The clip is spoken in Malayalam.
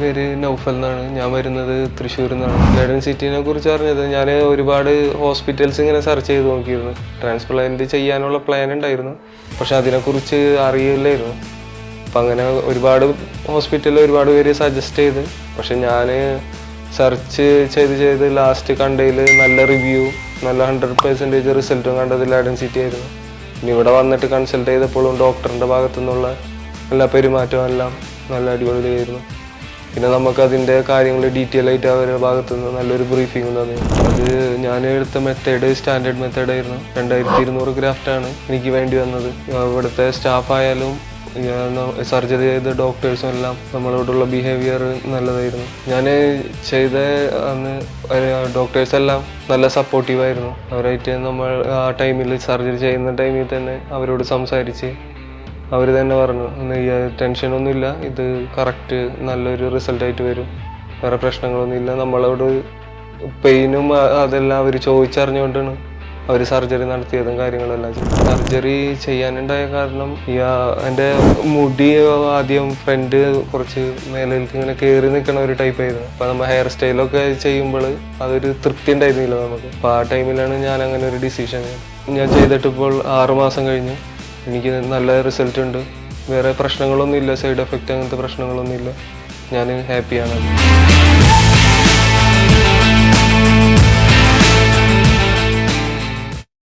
പേര് നൗഫൽ എന്നാണ്. ഞാൻ വരുന്നത് തൃശ്ശൂരിൽ നിന്നാണ്. ലണ്ടൻ സിറ്റിനെ കുറിച്ച് അറിഞ്ഞത് ഞാൻ ഒരുപാട് ഹോസ്പിറ്റൽസ് ഇങ്ങനെ സെർച്ച് ചെയ്ത് നോക്കിയിരുന്നു. ട്രാൻസ്പ്ലാന്റ് ചെയ്യാനുള്ള പ്ലാൻ ഉണ്ടായിരുന്നു. പക്ഷെ അതിനെക്കുറിച്ച് അറിയില്ലായിരുന്നു. അപ്പം അങ്ങനെ ഒരുപാട് ഹോസ്പിറ്റലിൽ ഒരുപാട് പേര് സജസ്റ്റ് ചെയ്ത്. പക്ഷെ ഞാൻ സെർച്ച് ചെയ്ത് ചെയ്ത് ലാസ്റ്റ് കണ്ടതിൽ നല്ല റിവ്യൂ നല്ല ഹൺഡ്രഡ് പെർസെന്റേജ് റിസൾട്ടും കണ്ടത് ലാഡൻ സിറ്റി ആയിരുന്നു. പിന്നെ ഇവിടെ വന്നിട്ട് കൺസൾട്ട് ചെയ്തപ്പോഴും ഡോക്ടറിന്റെ ഭാഗത്തു നിന്നുള്ള എല്ലാ പെരുമാറ്റവും എല്ലാം നല്ല അടിപൊളിയായിരുന്നു. പിന്നെ നമുക്ക് അതിന്റെ കാര്യങ്ങൾ ഡീറ്റെയിൽ ആയിട്ട് അവരുടെ ഭാഗത്തു നിന്ന് നല്ലൊരു ബ്രീഫിംഗ് തന്നെ. അത് ഞാൻ എടുത്ത മെത്തേഡ് സ്റ്റാൻഡേർഡ് മെത്തേഡ് ആയിരുന്നു. രണ്ടായിരത്തി ഇരുന്നൂറ് ഗ്രാഫ്റ്റാണ് എനിക്ക് വേണ്ടി വന്നത്. ഇവിടുത്തെ സ്റ്റാഫ് ആയാലും സർജറി ചെയ്ത ഡോക്ടേഴ്സും എല്ലാം നമ്മളോടുള്ള ബിഹേവിയർ നല്ലതായിരുന്നു. ഞാൻ ചെയ്ത അന്ന് ഡോക്ടേഴ്സ് എല്ലാം നല്ല സപ്പോർട്ടീവായിരുന്നു അവരായിട്ട് നമ്മൾ ആ ടൈമിൽ സർജറി ചെയ്യുന്ന ടൈമിൽ തന്നെ അവരോട് സംസാരിച്ച് അവർ തന്നെ പറഞ്ഞു "ഒന്ന് ഈ ടെൻഷനൊന്നുമില്ല ഇത് കറക്റ്റ് നല്ലൊരു റിസൾട്ടായിട്ട് വരും. വേറെ പ്രശ്നങ്ങളൊന്നുമില്ല നമ്മളോട് പെയിനും അതെല്ലാം അവർ ചോദിച്ചറിഞ്ഞുകൊണ്ടാണ് അവർ സർജറി നടത്തിയതും കാര്യങ്ങളെല്ലാം സർജറി ചെയ്യാനുണ്ടായ കാരണം ആ, എന്റെ മുടി ആദ്യം ഫ്രണ്ട് കുറച്ച് മേലേക്ക് ഇങ്ങനെ കയറി നിൽക്കണ ഒരു ടൈപ്പ് ആയിരുന്നു. അപ്പോൾ നമ്മൾ ഹെയർ സ്റ്റൈലൊക്കെ ചെയ്യുമ്പോൾ അതൊരു തൃപ്തി ഉണ്ടായിരുന്നില്ല നമുക്ക്. അപ്പോൾ ആ ടൈമിലാണ് ഞാൻ അങ്ങനെ ഒരു ഡിസിഷൻ ഞാൻ ചെയ്തിട്ടിപ്പോൾ ആറുമാസം ആറ് മാസം കഴിഞ്ഞു. എനിക്ക് നല്ല റിസൾട്ട് ഉണ്ട്. വേറെ പ്രശ്നങ്ങളൊന്നുമില്ല സൈഡ് എഫക്റ്റ് അങ്ങനത്തെ പ്രശ്നങ്ങളൊന്നുമില്ല. ഞാൻ ഹാപ്പിയാണ്